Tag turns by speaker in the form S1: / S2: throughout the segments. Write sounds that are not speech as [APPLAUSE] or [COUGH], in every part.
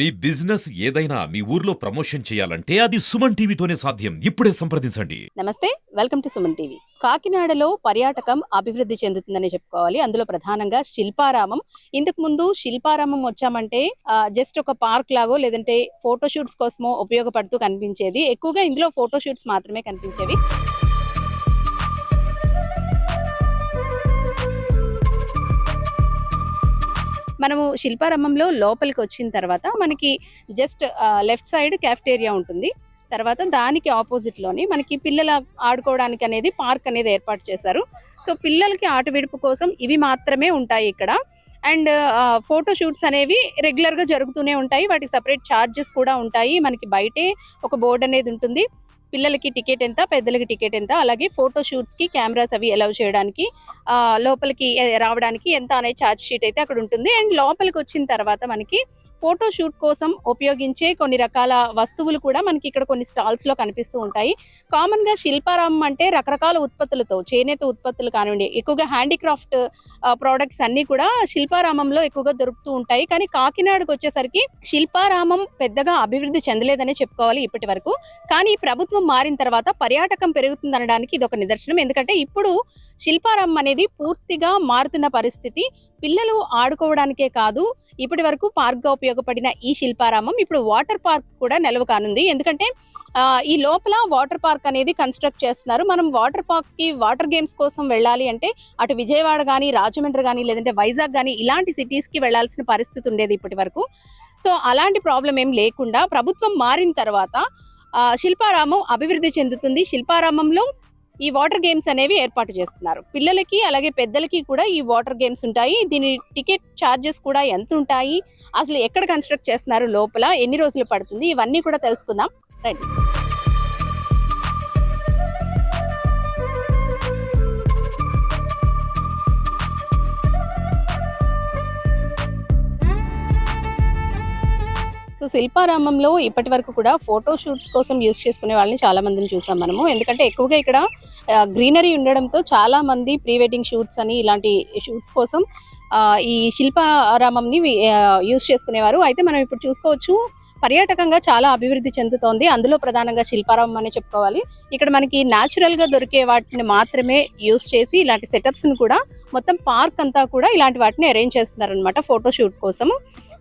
S1: మీ business ఏదైనా మీ ఊర్లో promotion చేయాలంటే అది సుమన్ టీవీతోనే సాధ్యం. ఇప్పుడే సంప్రదించండి.
S2: నమస్తే వెల్కమ్ టు సుమన్ టీవీ. కాకినాడలో పర్యాటకం అభివృద్ధి చెందుతుందని చెప్పుకోవాలి. అందులో ప్రధానంగా శిల్పారామం. ఇంతకు ముందు శిల్పారామం వచ్చామంటే జస్ట్ ఒక పార్క్ లాగో లేదంటే ఫోటోషూట్స్ కోసమో ఉపయోగపడుతూ కనిపించేది. ఎక్కువగా ఇందులో ఫోటోషూట్స్ మాత్రమే కనిపించేవి. మనము శిల్పారంభంలో లోపలికి వచ్చిన తర్వాత మనకి జస్ట్ లెఫ్ట్ సైడ్ క్యాఫ్టేరియా ఉంటుంది. తర్వాత దానికి ఆపోజిట్లోని మనకి పిల్లల ఆడుకోవడానికి అనేది పార్క్ అనేది ఏర్పాటు చేశారు. సో పిల్లలకి ఆట విడుపు కోసం ఇవి మాత్రమే ఉంటాయి ఇక్కడ. అండ్ ఫోటో షూట్స్ అనేవి రెగ్యులర్గా జరుగుతూనే ఉంటాయి. వాటికి సపరేట్ ఛార్జెస్ కూడా ఉంటాయి. మనకి బయటే ఒక బోర్డు అనేది ఉంటుంది. పిల్లలకి టికెట్ ఎంత పెద్దలకి టికెట్ ఎంత అలాగే ఫోటో షూట్స్కి కెమెరాస్ అవి అలౌ చేయడానికి ఆ, లోపలికి రావడానికి ఎంత అనే ఛార్జ్ షీట్ అయితే అక్కడ ఉంటుంది. అండ్ లోపలికి వచ్చిన తర్వాత మనకి ఫోటో షూట్ కోసం ఉపయోగించే కొన్ని రకాల వస్తువులు కూడా మనకి ఇక్కడ కొన్ని స్టాల్స్లో కనిపిస్తూ ఉంటాయి. కామన్గా శిల్పారామం అంటే రకరకాల ఉత్పత్తులతో చేనేత ఉత్పత్తులు కానివ్వండి ఎక్కువగా హ్యాండీక్రాఫ్ట్ ప్రోడక్ట్స్ అన్ని కూడా శిల్పారామంలో ఎక్కువగా దొరుకుతూ ఉంటాయి. కానీ కాకినాడకు వచ్చేసరికి శిల్పారామం పెద్దగా అభివృద్ధి చెందలేదనే చెప్పుకోవాలి ఇప్పటి వరకు. కానీ ప్రభుత్వం మారిన తర్వాత పర్యాటకం పెరుగుతుంది అనడానికి ఇది ఒక నిదర్శనం. ఎందుకంటే ఇప్పుడు శిల్పారామం అనేది పూర్తిగా మారుతున్న పరిస్థితి. పిల్లలు ఆడుకోవడానికే కాదు ఇప్పటి వరకు పార్క్గా ఉపయోగపడిన ఈ శిల్పారామం ఇప్పుడు వాటర్ పార్క్ కూడా నిలవ కానుంది. ఎందుకంటే ఈ లోపల వాటర్ పార్క్ అనేది కన్స్ట్రక్ట్ చేస్తున్నారు. మనం వాటర్ పార్క్స్కి వాటర్ గేమ్స్ కోసం వెళ్ళాలి అంటే అటు విజయవాడ కానీ రాజమండ్రి కానీ లేదంటే వైజాగ్ కానీ ఇలాంటి సిటీస్కి వెళ్ళాల్సిన పరిస్థితి ఉండేది ఇప్పటి వరకు. సో అలాంటి ప్రాబ్లం ఏం లేకుండా ప్రభుత్వం మారిన తర్వాత శిల్పారామం అభివృద్ధి చెందుతుంది. శిల్పారామంలో ఈ వాటర్ గేమ్స్ అనేవి ఏర్పాటు చేస్తున్నారు. పిల్లలకి అలాగే పెద్దలకి కూడా ఈ వాటర్ గేమ్స్ ఉంటాయి. దీని టికెట్ ఛార్జెస్ కూడా ఎంత ఉంటాయి? అసలు ఎక్కడ కన్స్ట్రక్ట్ చేస్తున్నారు లోపల? ఎన్ని రోజులు పడుతుంది? ఇవన్నీ కూడా తెలుసుకుందాం. రైట్ శిల్పారామంలో ఇప్పటి వరకు కూడా ఫోటో షూట్స్ కోసం యూస్ చేసుకునే వాళ్ళని చాలా మందిని చూసాం మనము. ఎందుకంటే ఎక్కువగా ఇక్కడ గ్రీనరీ ఉండడంతో చాలా మంది ప్రీ వెడ్డింగ్ షూట్స్ అని ఇలాంటి షూట్స్ కోసం ఈ శిల్పారామంని యూస్ చేసుకునేవారు. అయితే మనం ఇప్పుడు చూసుకోవచ్చు పర్యాటకంగా చాలా అభివృద్ధి చెందుతోంది. అందులో ప్రధానంగా శిల్పారామం అని చెప్పుకోవాలి. ఇక్కడ మనకి న్యాచురల్గా దొరికే వాటిని మాత్రమే యూస్ చేసి ఇలాంటి సెటప్స్ను కూడా మొత్తం పార్క్ అంతా కూడా ఇలాంటి వాటిని అరేంజ్ చేస్తున్నారనమాట ఫోటో షూట్ కోసం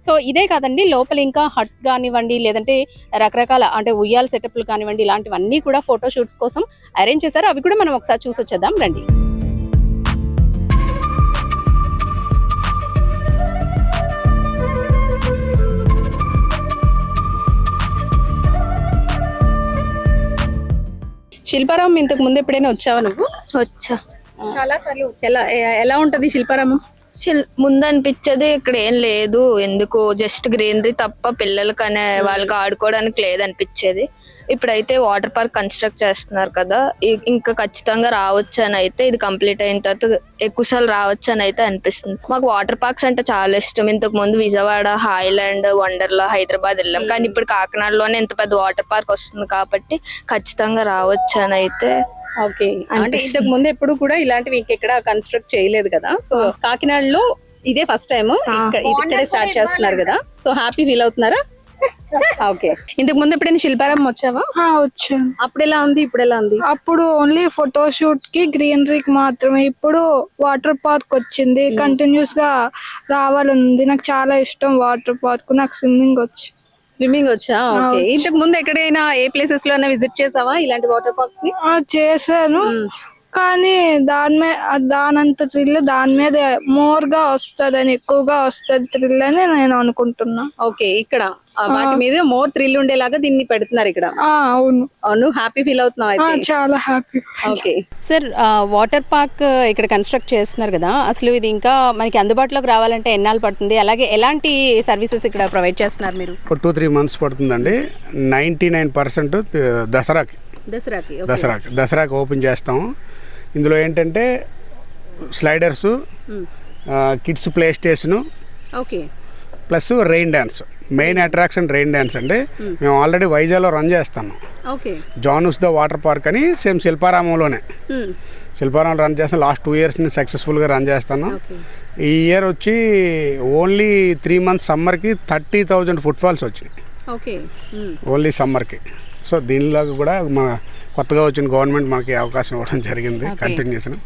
S2: సో ఇదే కాదండి లోపల ఇంకా హట్ కానివ్వండి లేదంటే రకరకాల అంటే ఉయ్యాల సెటప్లు కానివ్వండి ఇలాంటివన్నీ కూడా ఫోటో షూట్స్ కోసం అరేంజ్ చేశారు. అవి కూడా మనం ఒకసారి చూసి వచ్చేద్దాం రండి. శిల్పారామం ఇంతకు ముందు ఎప్పుడైనా వచ్చావా నువ్వు?
S3: వచ్చా.
S2: చాలా సార్లు ఎలా ఎలా ఉంటది శిల్పారామం?
S3: ముందు అనిపించేది ఇక్కడ ఏం లేదు. ఎందుకు జస్ట్ గ్రీనరీ తప్ప పిల్లలకి అనే వాళ్ళకి ఆడుకోవడానికి లేదనిపించేది ఇప్పుడైతే వాటర్ పార్క్ కన్స్ట్రక్ట్ చేస్తున్నారు కదా. ఇంకా ఖచ్చితంగా రావచ్చు అని అయితే ఇది కంప్లీట్ అయిన తర్వాత ఎక్కువసార్లు రావచ్చు అని అయితే అనిపిస్తుంది. మాకు వాటర్ పార్క్స్ అంటే చాలా ఇష్టం. ఇంతకు ముందు విజయవాడ హాయిలాండ్ వండర్లా హైదరాబాద్ వెళ్ళాం. కానీ ఇప్పుడు కాకినాడలోనే ఇంత పెద్ద వాటర్ పార్క్ వస్తుంది కాబట్టి ఖచ్చితంగా రావచ్చు అని అయితే
S2: ఓకే. అంటే. ఇంతకు ముందు ఎప్పుడు కూడా ఇలాంటివి ఇంకెక్కడ కన్స్ట్రక్ట్ చేయలేదు కదా. సో కాకినాడలో ఇదే ఫస్ట్ టైం ఇక్కడే స్టార్ట్ చేస్తున్నారు కదా. సో హ్యాపీ ఫీల్ అవుతున్నారా? [LAUGHS] ఓకే. ఇంతకు ముందు ఎప్పుడైనా శిల్పారామం వచ్చావా?
S4: వచ్చాను.
S2: అప్పుడు ఎలా ఉంది? ఇప్పుడు ఎలా ఉంది?
S4: అప్పుడు ఓన్లీ ఫోటో షూట్కి గ్రీనరీకి మాత్రమే. ఇప్పుడు వాటర్ పార్క్ వచ్చింది. కంటిన్యూస్గా రావాలనుంది. నాకు చాలా ఇష్టం వాటర్ పార్క్ నాకు స్విమ్మింగ్ వచ్చు.
S2: స్విమ్మింగ్ వచ్చా? ఓకే. ఇంతకు ముందు ఎక్కడైనా ఏ ప్లేసెస్లో విజిట్ చేసావా ఇలాంటి వాటర్ పార్క్స్ని?
S4: ఆ, చేశాను. కానీ దాని మీద దానంత థ్రిల్ దాని మీద మోర్గా వస్తుంది ఎక్కువగా వస్తుంది థ్రిల్ అని నేను అనుకుంటున్నా.
S2: ఓకే ఇక్కడ. ఆ, వాటి మీద మోర్ థ్రిల్ ఉండేలాగా దీన్ని పెడుతున్నారు ఇక్కడ.
S4: ఆ, అవును.
S2: ఆ, నువ్వు హ్యాపీ ఫీల్ అవుతున్నావు
S4: ఆ,
S2: అయితే.
S4: చాలా happy.
S2: Okay. Sir water park ఇక్కడ కన్స్ట్రక్ట్ చేస్తున్నారు కదా అసలు ఇది ఇంకా మనకి అందుబాటులోకి రావాలంటే ఎన్నాళ్ళు పడుతుంది? అలాగే ఎలాంటి సర్వీసెస్ ఇక్కడ ప్రొవైడ్ చేస్తున్నారు మీరు?
S5: ఒక టూ త్రీ మంత్స్ పడుతుందండి. నైంటీ నైన్ పర్సెంట్ దసరాకి.
S2: దసరాకి
S5: దసరాకి. దసరాకి ఓపెన్ చేస్తాం ఇందులో ఏంటంటే sliders kids play station.
S2: Okay.
S5: Plus rain dance main attraction rain dance అండి. మేము. ఆల్రెడీ వైజాగ్లో run
S2: okay.
S5: Janus the water park అని సేమ్ శిల్పారామంలోనే. శిల్పారామం రన్ చేస్తాం లాస్ట్ టూ ఇయర్స్ నుంచి సక్సెస్ఫుల్గా రన్ చేస్తున్నాం ఈ ఇయర్ వచ్చి ఓన్లీ త్రీ మంత్స్ సమ్మర్కి థర్టీ థౌజండ్ ఫుట్ ఫాల్స్ వచ్చినాయి.
S2: ఓకే.
S5: ఓన్లీ సమ్మర్కి. సో దీనిలో కూడా మన కొత్తగా వచ్చిన గవర్నమెంట్ మనకి అవకాశం ఇవ్వడం జరిగింది. కంటిన్యూషన్.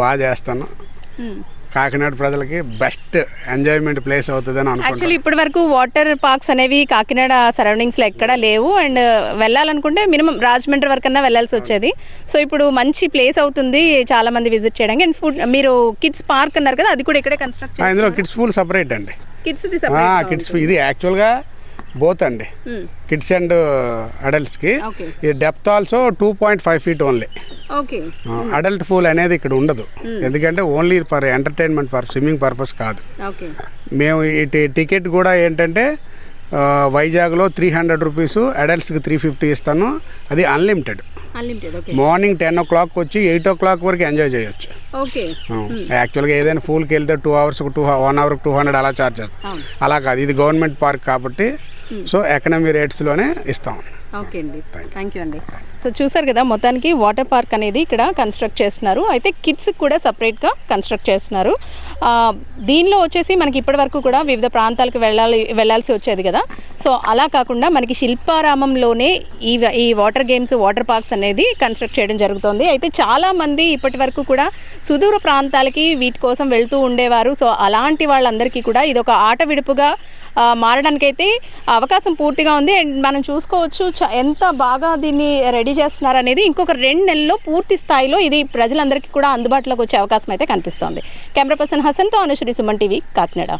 S5: బాగా చేస్తాను. కాకినాడ ప్రజలకి బెస్ట్ ఎంజాయ్మెంట్ ప్లేస్ అవుతుందని
S2: యాక్చువల్లీ
S5: అనుకుంటున్నాను
S2: ఇప్పటి వరకు వాటర్ పార్క్స్ అనేవి కాకినాడ సరౌండింగ్స్లో ఎక్కడా లేవు. అండ్ వెళ్ళాలనుకుంటే మినిమం రాజమండ్రి వరకు అన్నా వెళ్ళాల్సి వచ్చేది. సో ఇప్పుడు మంచి ప్లేస్ అవుతుంది చాలా మంది విజిట్ చేయడానికి. అండ్ ఫుడ్ మీరు కిడ్స్ పార్క్ అన్నారు కదా అది కూడా ఇక్కడే కన్స్ట్రక్ట్
S5: ఇందులో కిడ్స్ పూల్ సపరేట్ అండి.
S2: కిడ్స్
S5: కిడ్స్ ఇది యాక్చువల్గా బోత్ అండి. కిడ్స్ అండ్ అడల్ట్స్కి. ఈ depth also two point five feet only adult pool అనేది ఇక్కడ ఉండదు. ఎందుకంటే only for entertainment for swimming purpose కాదు. మేము ఈ టి- టికెట్ కూడా ఏంటంటే వైజాగ్లో త్రీ హండ్రెడ్ రూపీస్ అడల్ట్స్కి త్రీ ఫిఫ్టీ ఇస్తాను. అది అన్లిమిటెడ్ మార్నింగ్ టెన్ ఓ క్లాక్ వచ్చి ఎయిట్ ఓ క్లాక్ వరకు ఎంజాయ్ చేయొచ్చు. యాక్చువల్గా ఏదైనా పూల్కి వెళ్తే టూ అవర్స్కి టూ వన్ అవర్కి టూ హండ్రెడ్ అలా చార్జ్ చేస్తాం. అలా కాదు. ఇది గవర్నమెంట్ పార్క్ కాబట్టి సో ఎకనమీ రేట్స్లోనే ఇస్తాం.
S2: ఓకే అండి. థ్యాంక్ యూ అండి. సో చూసారు కదా మొత్తానికి వాటర్ పార్క్ అనేది ఇక్కడ కన్స్ట్రక్ట్ చేస్తున్నారు. అయితే కిడ్స్ కూడా సపరేట్గా కన్స్ట్రక్ట్ చేస్తున్నారు. దీనిలో వచ్చేసి మనకి ఇప్పటి వరకు కూడా వివిధ ప్రాంతాలకు వెళ్ళాలి వెళ్ళాల్సి వచ్చేది కదా. సో అలా కాకుండా మనకి శిల్పారామంలోనే ఈ ఈ వాటర్ గేమ్స్ వాటర్ పార్క్స్ అనేది కన్స్ట్రక్ట్ చేయడం జరుగుతుంది. అయితే చాలామంది ఇప్పటి వరకు కూడా సుదూర ప్రాంతాలకి వీటి కోసం వెళ్తూ ఉండేవారు. సో అలాంటి వాళ్ళందరికీ కూడా ఇది ఒక ఆట విడుపుగా మారడానికైతే అవకాశం పూర్తిగా ఉంది. అండ్ మనం చూసుకోవచ్చు చ- ఎంత బాగా దీన్ని రెడీ రెడీ చేస్తున్నారు అనేది ఇంకొక రెండు నెలల్లో పూర్తి స్థాయిలో ఇది ప్రజలందరికీ కూడా అందుబాటులోకి వచ్చే అవకాశం అయితే కనిపిస్తోంది. కెమెరా పర్సన్ హసన్తో అనుశ్రీ సుమన్ టీవీ కాకినాడ.